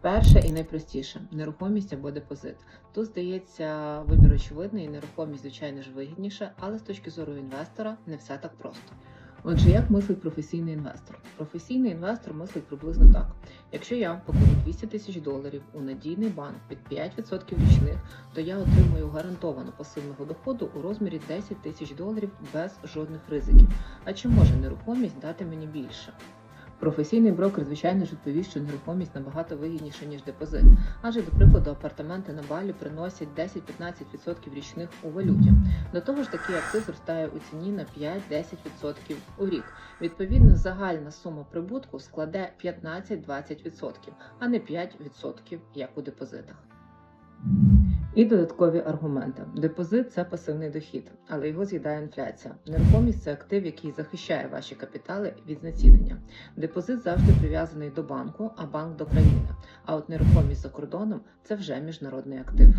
Перше і найпростіше нерухомість або депозит. Тут здається вибір очевидний, і нерухомість, звичайно ж, вигідніше, але з точки зору інвестора не все так просто. Отже, як мислить професійний інвестор? Професійний інвестор мислить приблизно так: якщо я покладу 200 тисяч доларів у надійний банк під 5% річних, то я отримую гарантовану пасивного доходу у розмірі 10 тисяч доларів без жодних ризиків. А чи може нерухомість дати мені більше? Професійний брокер, звичайно ж, відповість, що нерухомість набагато вигідніша, ніж депозит. Адже, до прикладу, апартаменти на балі приносять 10-15% річних у валюті. До того ж, такий актив зростає у ціні на 5-10% у рік. Відповідно, загальна сума прибутку складе 15-20%, а не 5%, як у депозитах. І додаткові аргументи. Депозит це пасивний дохід, але його з'їдає інфляція. Нерухомість це актив, який захищає ваші капітали від знецінення. Депозит завжди прив'язаний до банку, а банк до країни. А от нерухомість за кордоном це вже міжнародний актив.